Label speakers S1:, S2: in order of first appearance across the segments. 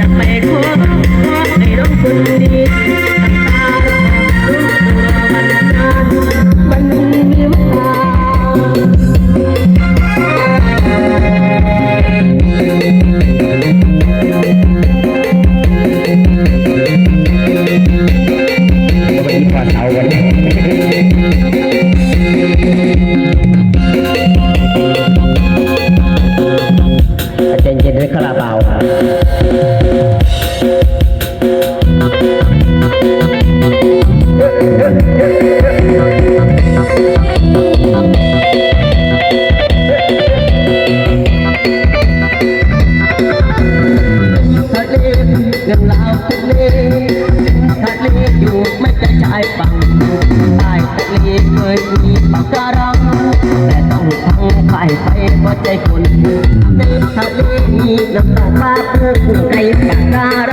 S1: จะไปขอขอ
S2: ให้ร้
S1: องคนดี น้ำตาปลาเพื่อผู้ในปากกา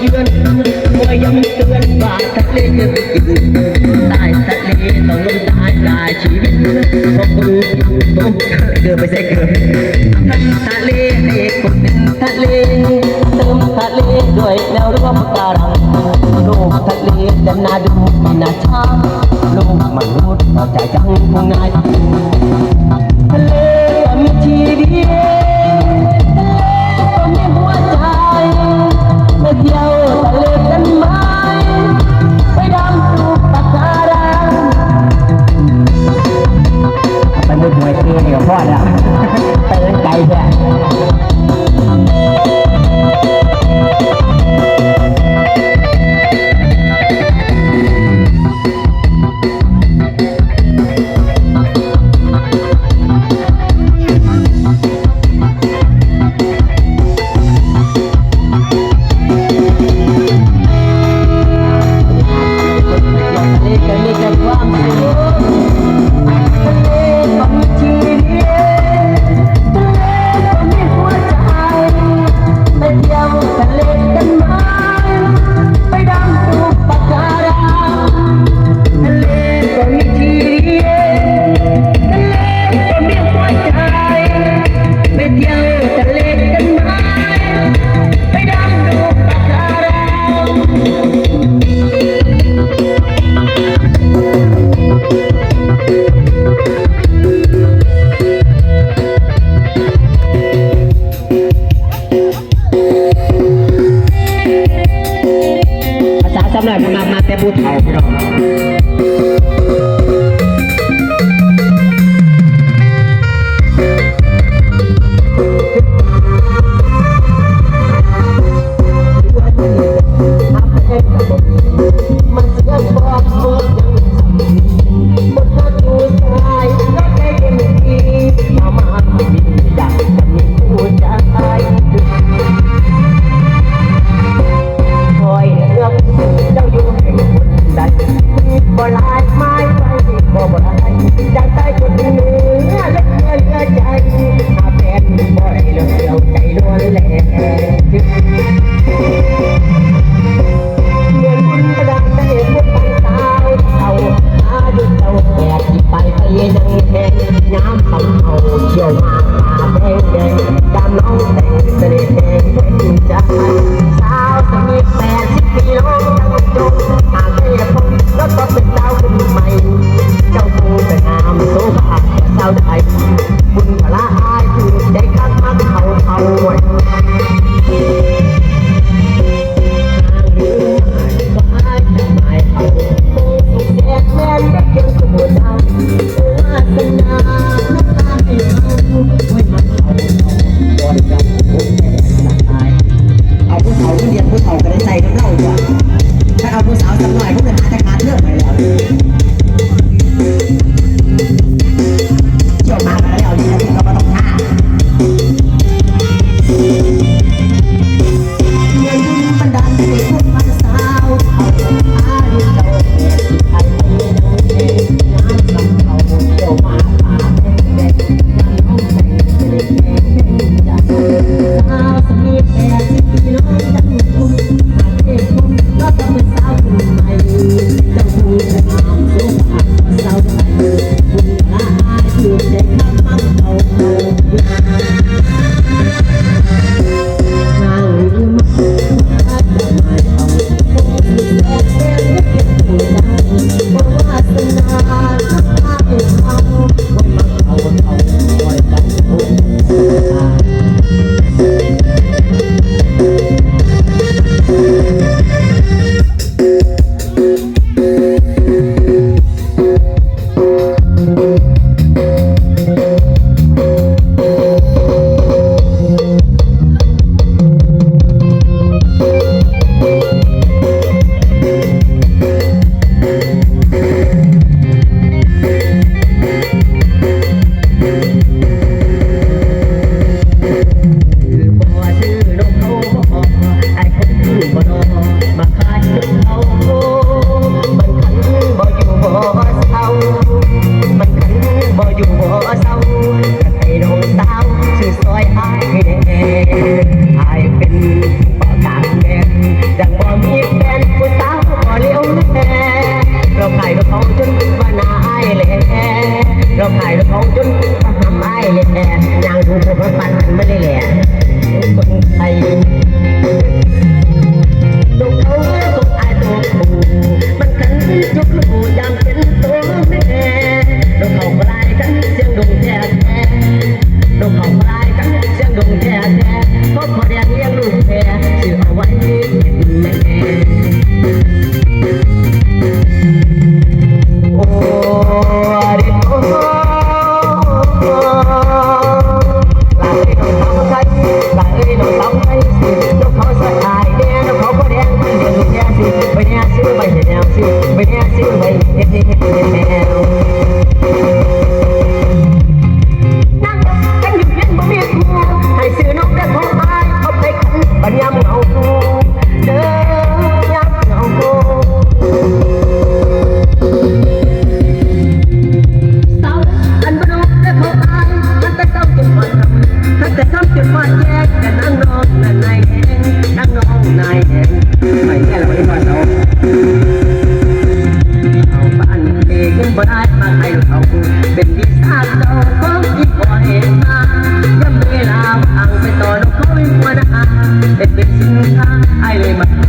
S1: เยือนหัวยังเตือนบาทะเลจะไปกินตายทะเลต้องลงตายตายชีวิตเพราะคุณต้องเกิดไปใส่เกิดทะเลเอกคนหนึ่งทะเลเติมทะเลด้วยแนวร่วมการังโลกทะเลดำนาดูไม่น่าชาโลกมนุษย์ใจจัง
S2: ผู้นาย 本人改一。 มีดังแดงน้ำเขาเขาเขียวมาตาแดงแดงดำน้องแต่งเสน่ห์แดง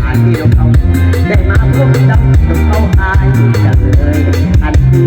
S2: านที่เราเขาได้มาพบกับเขาหายกันเลยทันที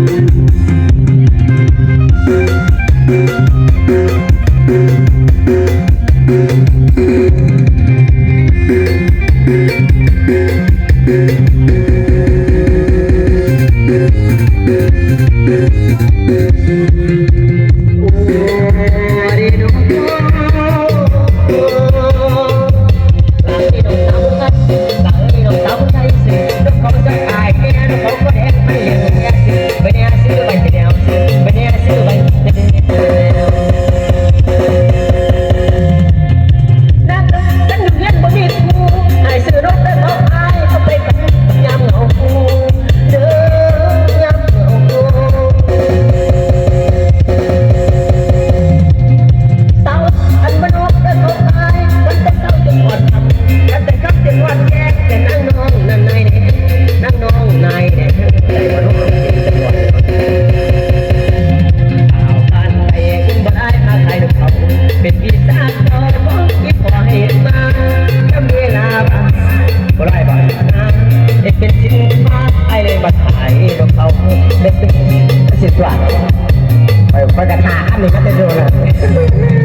S2: สิบบาทไปกระทาอันนี้ก็จะโดนเลย